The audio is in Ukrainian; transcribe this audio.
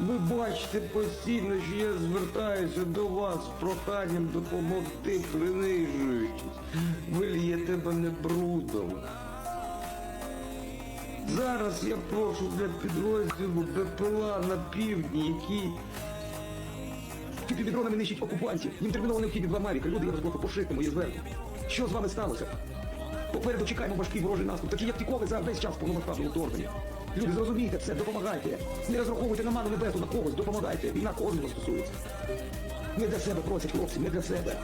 Ви бачите постійно, що я звертаюся до вас з проханням допомогти, принижуючись. Ви л'єте мене брудом. Зараз я прошу для підрозділу БПЛА на півдні, які під дронами нищить окупантів. Їм терміново необхідні два мавіка. Люди, я прошу пошити мої зверху. Що з вами сталося? Попереду чекаємо важкий ворожий наступ, такі як ніколи за весь час повномасштабного вторгнення. Люди, зрозумійте це, допомагайте. Не розраховуйте на ману небесу, на когось, допомагайте. Війна кожного стосується. Не для себе просять хлопці, не для себе.